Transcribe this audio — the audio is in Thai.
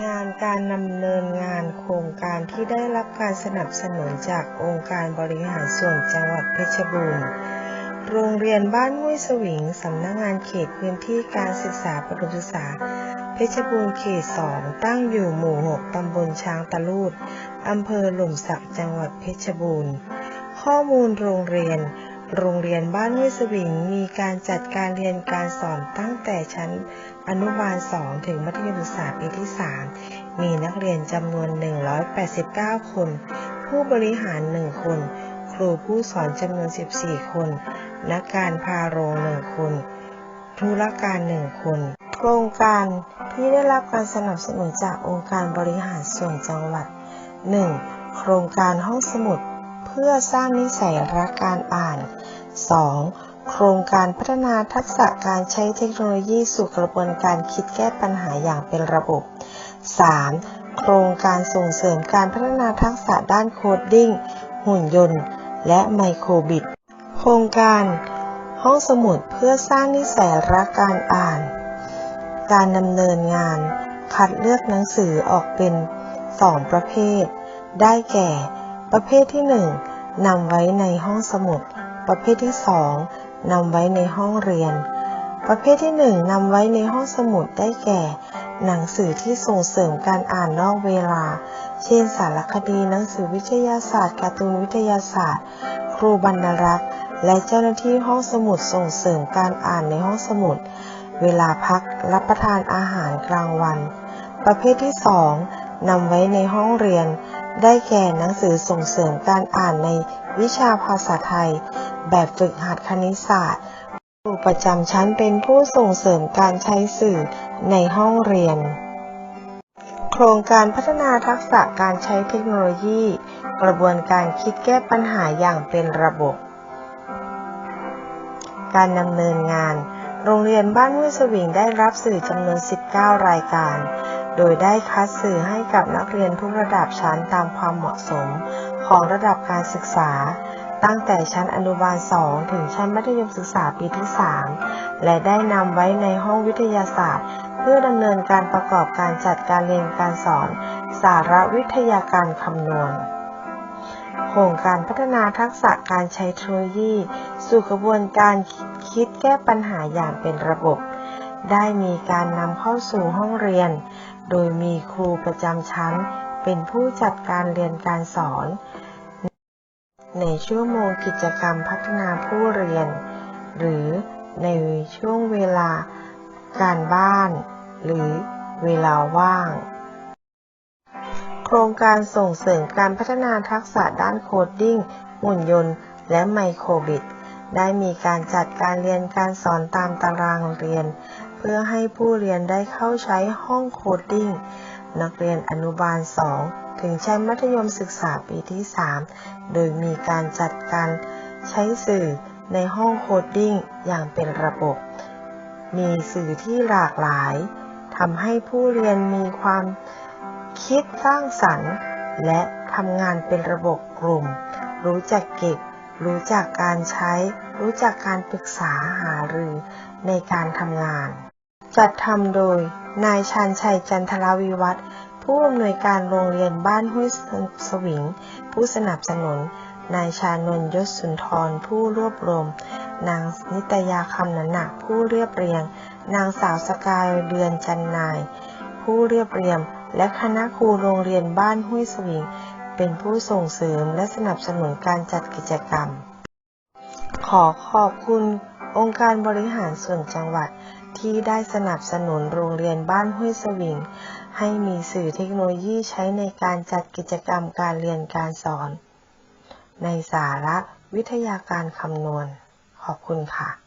งานการดำเนินงานโครงการที่ได้รับการสนับสนุนจากองค์การบริหารส่วนจังหวัดเพชรบูรณ์ โรงเรียนบ้านห้วยสวิง สำนักงานเขตพื้นที่การศึกษาประถมศึกษา เพชรบูรณ์เขต 2 ตั้งอยู่หมู่ 6 ตำบลช้างตะลูด อำเภอหล่มสัก จังหวัดเพชรบูรณ์ ข้อมูลโรงเรียน โรงเรียนบ้านห้วยสวิงมีการจัดการเรียนการสอนตั้งแต่ชั้นอนุบาล 2 ถึงมัธยมศึกษาปีที่ 3 มีนักเรียนจำนวน 189 คน ผู้บริหาร 1 คน ครูผู้สอนจำนวน 14 คน นักการพาโรงหนึ่งคน ธุรการหนึ่งคน โครงการที่ได้รับการสนับสนุนจากองค์การบริหารส่วนจังหวัด 1. โครงการห้องสมุด พื่อสร้างนิสัยรักการอ่าน 2. โครงการพัฒนาทักษะการใช้เทคโนโลยีสู่กระบวนการคิดแก้ปัญหาอย่างเป็นระบบ 3. โครงการส่งเสริมการพัฒนาทักษะด้านโคดดิ้ง หุ่นยนต์ และไมโครบิตโครงการ ห้องสมุดเพื่อสร้างนิสัยรักการอ่าน การดำเนินงาน คัดเลือกหนังสือออกเป็น 2 ประเภท ได้แก่ ประเภทที่ 1นำไว้ในห้องสมุด ประเภทที่ 2นำไว้ในห้องเรียน ประเภทที่ 1นำไว้ในห้องสมุดได้แก่ หนังสือที่ส่งเสริมการอ่านนอกเวลา เช่น สารคดี หนังสือวิทยาศาสตร์ การ์ตูนวิทยาศาสตร์ ครูบรรณรักษ์ และเจ้าหน้าที่ห้องสมุดส่งเสริมการอ่านในห้องสมุด เวลาพักรับประทานอาหารกลางวัน ประเภทที่ 2นำไว้ในห้องเรียน ได้แก่หนังสือส่งเสริมการอ่านในวิชาภาษาไทย แบบฝึกหัดคณิตศาสตร์ครูประจำชั้นเป็นผู้ส่งเสริมการใช้สื่อในห้องเรียน โครงการพัฒนาทักษะการใช้เทคโนโลยี กระบวนการคิดแก้ปัญหาอย่างเป็นระบบ การดำเนินงาน โรงเรียนบ้านห้วยสวิงได้รับสื่อจำนวน 19 รายการ โดยได้คัดสื่อให้กับนักเรียนทุกระดับชั้นตามความเหมาะสมของระดับการศึกษา ตั้งแต่ชั้นอนุบาล 2 ถึงชั้นมัธยมศึกษาปีที่ 3 และได้นำไว้ในห้องวิทยาศาสตร์ เพื่อดำเนินการประกอบการจัดการเรียนการสอน สารวิทยาการคำนวณโครงการพัฒนาทักษะการใช้เทคโนโลยี สู่กระบวนการคิดแก้ปัญหาอย่างเป็นระบบ ได้มีการนำเข้าสู่ห้องเรียน โดยมีครูประจำชั้นเป็นผู้จัดการเรียนการสอน ในชั่วโมงกิจกรรมพัฒนาผู้เรียน หรือในช่วงเวลาการบ้าน หรือเวลาว่าง โครงการส่งเสริมการพัฒนาทักษะด้านโคดดิ้ง หุ่นยนต์ และไมโครบิต ได้มีการจัดการเรียนการสอนตามตารางเรียน เพื่อให้ผู้เรียนได้เข้าใช้ห้องโคดดิ้ง นักเรียนอนุบาล 2 ถึงชั้นมัธยมศึกษาปีที่ 3 โดยมีการจัดการใช้สื่อในห้องโคดดิ้งอย่างเป็นระบบ มีสื่อที่หลากหลายทำให้ผู้เรียนมีความคิดสร้างสรรค์ และทำงานเป็นระบบกลุ่ม รู้จักเก็บ รู้จักการใช้ รู้จักการปรึกษาหารือในการทำงาน จัดทำโดย นายชันชัยจันทรวิวัฒน์ผู้อำนวยการโรงเรียนบ้านห้วยสวิง ผู้สนับสนุน นายชานนยศสุนทรผู้รวบรวม นางนิตยาคำนันหนักผู้เรียบเรียง นางสาวสกายเดือนจันนาย ผู้เรียบเรียง และคณะครูโรงเรียนบ้านห้วยสวิง เป็นผู้ส่งเสริมและสนับสนุนการจัดกิจกรรม ขอขอบคุณองค์การบริหารส่วนจังหวัดที่ได้สนับสนุนโรงเรียนบ้านห้วยสวิง ให้มีสื่อเทคโนโลยีใช้ในการจัดกิจกรรมการเรียนการสอน ในสาระวิทยาการคำนวณ ขอบคุณค่ะ